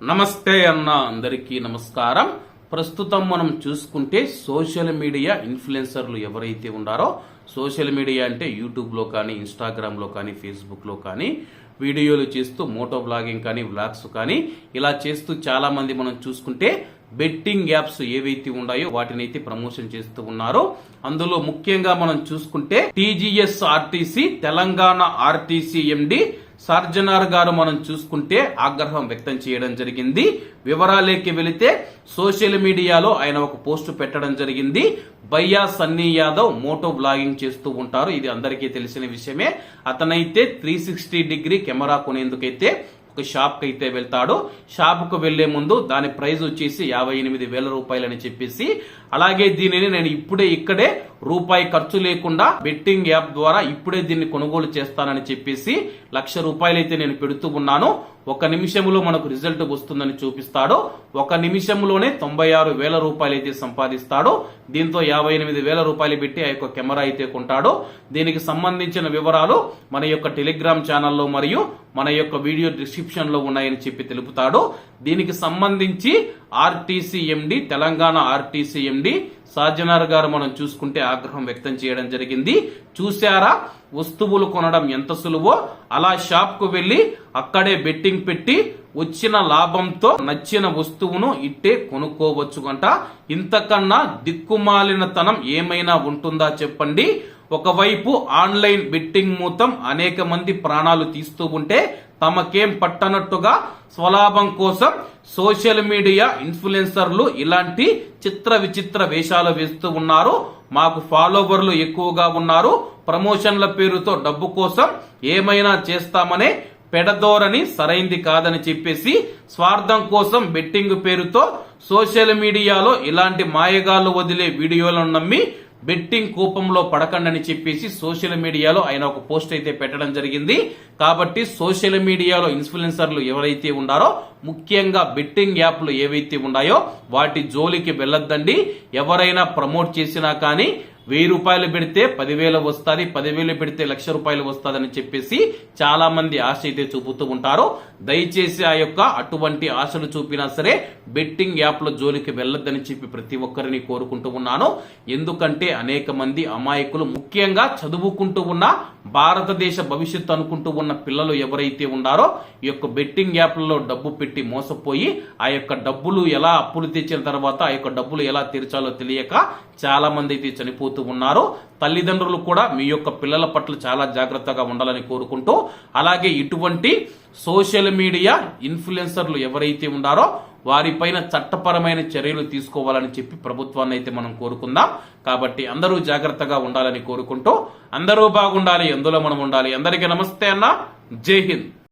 నమస్తే అన్న అందరికీ నమస్కారం. ప్రస్తుతం మనం చూసుకుంటే సోషల్ మీడియా ఇన్ఫ్లుయెన్సర్లు ఎవరైతే ఉన్నారో సోషల్ మీడియా అంటే యూట్యూబ్లో కానీ ఇన్స్టాగ్రామ్లో కానీ ఫేస్బుక్లో కానీ వీడియోలు చేస్తూ మోటో బ్లాగింగ్ కానీ వ్లాగ్స్ కానీ ఇలా చేస్తూ చాలామంది మనం చూసుకుంటే బెట్టింగ్ యాప్స్ ఏవైతే ఉన్నాయో వాటిని అయితే ప్రమోషన్ చేస్తూ ఉన్నారు అందులో ముఖ్యంగా మనం చూసుకుంటే TGS RTC Telangana RTC MD Sajjanar గారు మనం చూసుకుంటే ఆగ్రహం వ్యక్తం చేయడం జరిగింది. వివరాలేకి వెళితే సోషల్ మీడియాలో ఆయన ఒక పోస్ట్ పెట్టడం జరిగింది. బయ్యా సన్నీ యాదవ్ మోటో బ్లాగింగ్ చేస్తూ ఉంటారు. ఇది అందరికీ తెలిసిన విషయమే. అతనైతే త్రీ సిక్స్టీ డిగ్రీ కెమెరా కొనేందుకైతే ఒక షాప్కి అయితే వెళ్తాడు. షాప్కు వెళ్ళే ముందు దాని ప్రైస్ వచ్చేసి యాభై ఎనిమిది వేల రూపాయలని చెప్పేసి అలాగే దీనిని నేను ఇప్పుడే ఇక్కడే రూపాయి ఖర్చు లేకుండా బెట్టింగ్ యాప్ ద్వారా ఇప్పుడే దీన్ని కొనుగోలు చేస్తానని చెప్పేసి లక్ష రూపాయలు అయితే నేను పెడుతూ ఉన్నాను. ఒక నిమిషంలో మనకు రిజల్ట్ వస్తుందని చూపిస్తాడు. ఒక నిమిషంలోనే తొంభై ఆరు వేల రూపాయలు అయితే సంపాదిస్తాడు. దీంతో యాభై ఎనిమిది వేల రూపాయలు పెట్టి ఆ యొక్క కెమెరా అయితే కొంటాడు. దీనికి సంబంధించిన వివరాలు మన యొక్క టెలిగ్రామ్ ఛానల్లో మరియు మన యొక్క వీడియో డిస్క్రిప్షన్లో ఉన్నాయని చెప్పి తెలుపుతాడు. దీనికి సంబంధించి RTC MD Telangana RTC MD Sajjanar గారు మనం చూసుకుంటే ఆగ్రహం వ్యక్తం చేయడం జరిగింది. చూశారా? వస్తువులు కొనడం ఎంత సులువో? అలా షాప్కు వెళ్ళి అక్కడే బెట్టింగ్ పెట్టి వచ్చిన లాభంతో నచ్చిన వస్తువును ఇట్టే కొనుక్కోవచ్చు అంట ఇంతకన్నా దిక్కుమాలినతనం ఏమైనా ఉంటుందా చెప్పండి. ఒకవైపు ఆన్లైన్ బెట్టింగ్ మూతం అనేక మంది ప్రాణాలు తీస్తూ ఉంటే తమకేం పట్టనట్టుగా స్వలాభం కోసం సోషల్ మీడియా ఇన్ఫ్లుయెన్సర్లు ఇలాంటి చిత్ర విచిత్ర వేషాలు వేస్తూ ఉన్నారు. మాకు ఫాలోవర్లు ఎక్కువగా ఉన్నారు. ప్రమోషన్ల పేరుతో డబ్బు కోసం ఏమైనా చేస్తామనే పెడదోరని సరైంది కాదని చెప్పేసి స్వార్థం కోసం బెట్టింగ్ పేరుతో సోషల్ మీడియాలో ఇలాంటి మాయగాళ్ళు వదిలే వీడియోలను నమ్మి బెట్టింగ్ కూపంలో పడకండని చెప్పేసి సోషల్ మీడియాలో ఆయన ఒక పోస్ట్ అయితే పెట్టడం జరిగింది. కాబట్టి సోషల్ మీడియాలో ఇన్ఫ్లుయెన్సర్లు ఎవరైతే ఉన్నారో ముఖ్యంగా బెట్టింగ్ యాప్లు ఏవైతే ఉన్నాయో వాటి జోలికి వెళ్ళొద్దండి. ఎవరైనా ప్రమోట్ చేసినా కానీ వెయ్యి రూపాయలు పెడితే పదివేలు వస్తుంది పదివేలు పెడితే లక్ష రూపాయలు వస్తుందని చెప్పేసి చాలా మంది ఆశ అయితే చూపుతూ ఉంటారు. దయచేసి ఆ యొక్క అటువంటి ఆశలు చూపినా సరే బెట్టింగ్ యాప్ల జోలికి వెళ్ళొద్దని చెప్పి ప్రతి ఒక్కరిని కోరుకుంటూ ఉన్నాను. ఎందుకంటే అనేక మంది అమాయకులు ముఖ్యంగా చదువుకుంటూ ఉన్న భారతదేశ భవిష్యత్తు అనుకుంటూ ఉన్న పిల్లలు ఎవరైతే ఉన్నారో ఈ యొక్క బెట్టింగ్ యాప్లలో డబ్బు పెట్టి మోసపోయి ఆ యొక్క డబ్బులు ఎలా అప్పులు తెచ్చిన తర్వాత ఆ యొక్క డబ్బులు ఎలా తీర్చాలో తెలియక చాలా మంది అయితే చనిపోతూ ఉన్నారు. తల్లిదండ్రులు కూడా మీ యొక్క పిల్లల పట్ల చాలా జాగ్రత్తగా ఉండాలని కోరుకుంటూ అలాగే ఇటువంటి సోషల్ మీడియా ఇన్ఫ్లుయెన్సర్లు ఎవరైతే ఉన్నారో వారిపైన చట్టపరమైన చర్యలు తీసుకోవాలని చెప్పి ప్రభుత్వాన్ని అయితే మనం కోరుకుందాం. కాబట్టి అందరూ జాగ్రత్తగా ఉండాలని కోరుకుంటూ అందరూ బాగుండాలి ఎందులో మనం ఉండాలి. అందరికీ నమస్తే అన్న. జై హింద్.